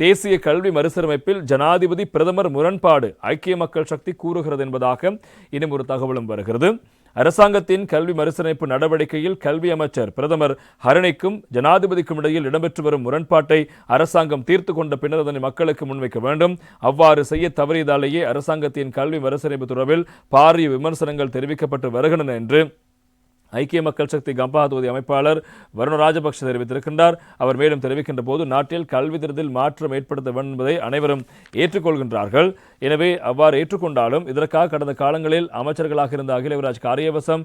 தேசிய கல்வி மறுசீரமைப்பில் ஜனாதிபதி பிரதமர் முரண்பாடு ஐக்கிய மக்கள் சக்தி கூறுகிறது என்பதாக இன்னும் ஒரு தகவலும் வருகிறது. அரசாங்கத்தின் கல்வி மறுசீரமைப்பு நடவடிக்கையில் கல்வி அமைச்சர் பிரதமர் ஹரணிக்கும் ஜனாதிபதிக்கும் இடையில் இடம்பெற்று வரும் முரண்பாட்டை அரசாங்கம் தீர்த்து கொண்ட பின்னர் அதனை மக்களுக்கு முன்வைக்க வேண்டும். அவ்வாறு செய்ய தவறியதாலேயே அரசாங்கத்தின் கல்வி மறுசீரமைப்பு தொடர்பில் பாரிய விமர்சனங்கள் தெரிவிக்கப்பட்டு வருகின்றன என்று ஐக்கிய மக்கள் சக்தி கம்பா தொகுதி அமைப்பாளர் வருண ராஜபக்ஷ தெரிவித்திருக்கின்றார். அவர் மேலும் தெரிவிக்கின்ற போது நாட்டில் கல்வி தரத்தில் மாற்றம் ஏற்படுத்த வேண்டும் என்பதை அனைவரும் ஏற்றுக்கொள்கின்றார்கள். எனவே அவ்வாறு ஏற்றுக்கொண்டாலும் இதற்காக கடந்த காலங்களில் அமைச்சர்களாக இருந்த அகிலவராஜ் காரியவசம்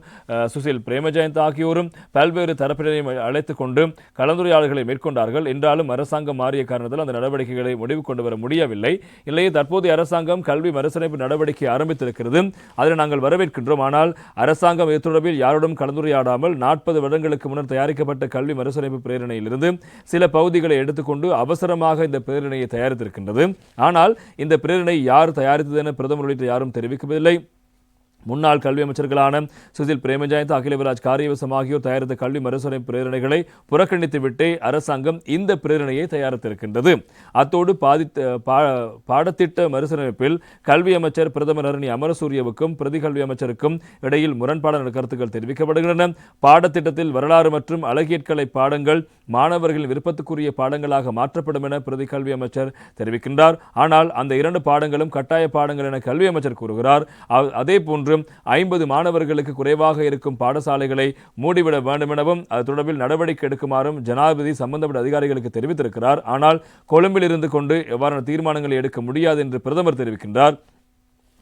சுசில் பிரேமஜயந்த் ஆகியோரும் பல்வேறு தரப்பினரையும் அழைத்து கொண்டு கலந்துரையாடல்களை மேற்கொண்டார்கள். என்றாலும் அரசாங்கம் மாறிய காரணத்தில் அந்த நடவடிக்கைகளை முடிவு கொண்டு வர முடியவில்லை. இல்லையே தற்போதைய அரசாங்கம் கல்வி மறுசீரமைப்பு நடவடிக்கை ஆரம்பித்திருக்கிறது. அதனை நாங்கள் வரவேற்கின்றோம். ஆனால் அரசாங்கம் இது தொடர்பில் யாருடன் கலந்துரையாடாமல் நாற்பது வருடங்களுக்கு முன்னர் தயாரிக்கப்பட்ட கல்வி மறுசீரமைப்பு பிரேரணையிலிருந்து சில பகுதிகளை எடுத்துக்கொண்டு அவசரமாக இந்த பிரேரணையை தயாரித்திருக்கின்றது. ஆனால் இந்த பிரேரணை யார் தயாரித்தது என பிரதமர் உள்ளிட்ட யாரும் தெரிவிக்கவில்லை. முன்னாள் கல்வி அமைச்சர்களான சுசில் பிரேமஜயந்த் அகிலவிராஜ் காரியவசம் ஆகியோர் தயாரித்த கல்வி மறுசீரமைப்பு பிரேரணைகளை புறக்கணித்துவிட்டு அரசாங்கம் இந்த பிரேரணையை தயாரித்திருக்கின்றது. அத்தோடு பாதித்த பாடத்திட்ட மறுசீரமைப்பில் கல்வி அமைச்சர் பிரதமர் அரணி அமரசூரியவுக்கும் பிரதி கல்வி அமைச்சருக்கும் இடையில் முரண்பாடான கருத்துக்கள் தெரிவிக்கப்படுகின்றன. பாடத்திட்டத்தில் வரலாறு மற்றும் அழகியற்கலை பாடங்கள் மாணவர்களின் விருப்பத்துக்குரிய பாடங்களாக மாற்றப்படும் என பிரதி கல்வி அமைச்சர் தெரிவிக்கின்றார். ஆனால் அந்த இரண்டு பாடங்களும் கட்டாய பாடங்கள் என கல்வி அமைச்சர் கூறுகிறார். அதே போன்று ஐம்பது மாணவர்களுக்கு குறைவாக இருக்கும் பாடசாலைகளை மூடிவிட வேண்டும் எனவும் அது தொடர்பில் நடவடிக்கை எடுக்குமாறும் ஜனாதிபதி சம்பந்தப்பட்ட அதிகாரிகளுக்கு தெரிவித்திருக்கிறார். ஆனால் கொழும்பில் இருந்து கொண்டு எவ்வாறான தீர்மானங்களை எடுக்க முடியாது என்று பிரதமர் தெரிவிக்கின்றார்.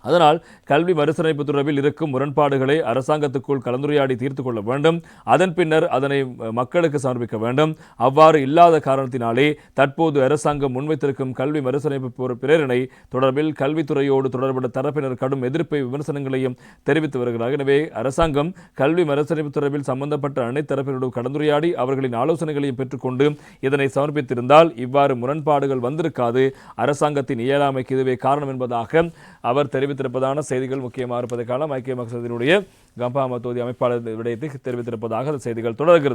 அதனால் கல்வி மறுசீரமைப்பு தொடர்பில் இருக்கும் முரண்பாடுகளை அரசாங்கத்துக்குள் கலந்துரையாடி தீர்த்து கொள்ள வேண்டும். அதன் பின்னர் அதனை மக்களுக்கு சமர்ப்பிக்க வேண்டும். அவ்வாறு இல்லாத காரணத்தினாலே தற்போது அரசாங்கம் முன்வைத்திருக்கும் கல்வி மறுசீரமைப்பு பிரேரணை தொடர்பில் கல்வித்துறையோடு தொடர்புடைய தரப்பினர் கடும் எதிர்ப்பை விமர்சனங்களையும் தெரிவித்து வருகிறார் எனவே அரசாங்கம் கல்வி மறுசீரமைப்பு தொடர்பில் சம்பந்தப்பட்ட அனைத்து தரப்பினரோடு கலந்துரையாடி அவர்களின் ஆலோசனைகளையும் பெற்றுக்கொண்டு இதனை சமர்ப்பித்திருந்தால் இவ்வாறு முரண்பாடுகள் வந்திருக்காது. அரசாங்கத்தின் இயலாமைக்கு இதுவே காரணம் என்பதாக அவர் தெரிவித்திருப்பதான செய்திகள் முக்கியமாக இருப்பதை காலம் ஐக்கிய மக்கள் கம்பா மத்தோதி அமைப்பாளர் விடயத்தை தெரிவித்திருப்பதாக அந்த செய்திகள் தொடர்கிறது.